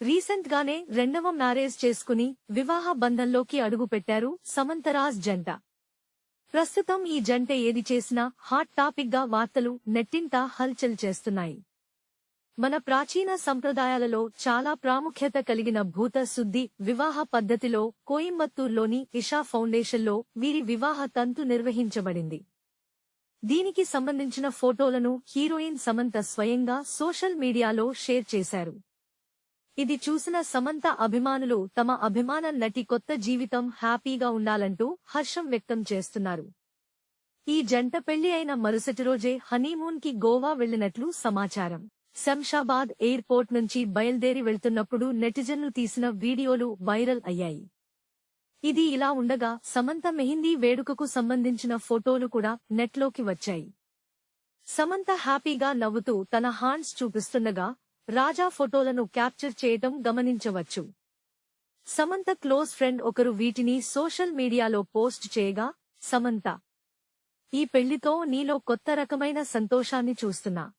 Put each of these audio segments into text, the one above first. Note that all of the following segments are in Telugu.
రీసెంట్ గానే రెండవ మ్యారేజ్ చేసుకుని వివాహ బంధంలోకి అడుగుపెట్టారు సమంతరాజ్ జంట. ప్రస్తుతం ఈ జంట ఏది చేసినా హాట్ టాపిక్గా వార్తలు నెట్టింట హల్చల్ చేస్తున్నాయి. మన ప్రాచీన సంప్రదాయాలలో చాలా ప్రాముఖ్యత కలిగిన భూత శుద్ధి వివాహ పద్ధతిలో కోయంబత్తూర్లోని ఇషా ఫౌండేషన్లో వీరి వివాహ తంతు నిర్వహించబడింది. దీనికి సంబంధించిన ఫోటోలను హీరోయిన్ సమంత స్వయంగా సోషల్ మీడియాలో షేర్ చేశారు. ఇది చూసిన సమంత అభిమానులు తమ అభిమాన నటి కొత్త జీవితం హ్యాపీగా ఉండాలంటూ హర్షం వ్యక్తం చేస్తున్నారు. ఈ జంట పెళ్ళి అయిన మరుసటి రోజే హనీమూన్కి గోవా వెళ్ళినట్లు సమాచారం. శంషాబాద్ ఎయిర్పోర్ట్ నుంచి బయల్దేరి వెళ్తున్నప్పుడు నెటిజన్లు తీసిన వీడియోలు వైరల్ అయ్యాయి. ఇది ఇలా ఉండగా సమంత మెహిందీ వేడుకకు సంబంధించిన ఫోటోలు కూడా నెట్లోకి వచ్చాయి. సమంత హ్యాపీగా నవ్వుతూ తన హాండ్స్ చూపిస్తుండగా రాజా ఫోటోలను క్యాప్చర్ చేయటం గమనించవచ్చు. సమంత క్లోజ్ ఫ్రెండ్ ఒకరు వీటిని సోషల్ మీడియాలో పోస్ట్ చేయగా సమంత ఈ పెళ్ళితో నీలో కొత్త రకమైన సంతోషాన్ని చూస్తున్నా.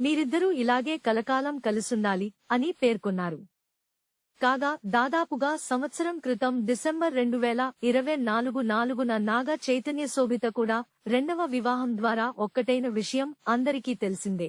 మీరిద్దరూ ఇలాగే కలకాలం కలిసుండాలి అని పేర్కొన్నారు. కాగా దాదాపుగా సంవత్సరం క్రితం డిసెంబర్ రెండు వేల ఇరవై నాలుగు నాలుగున నాగ చైతన్య శోభిత కూడా రెండవ వివాహం ద్వారా ఒక్కటైన విషయం అందరికీ తెలిసిందే.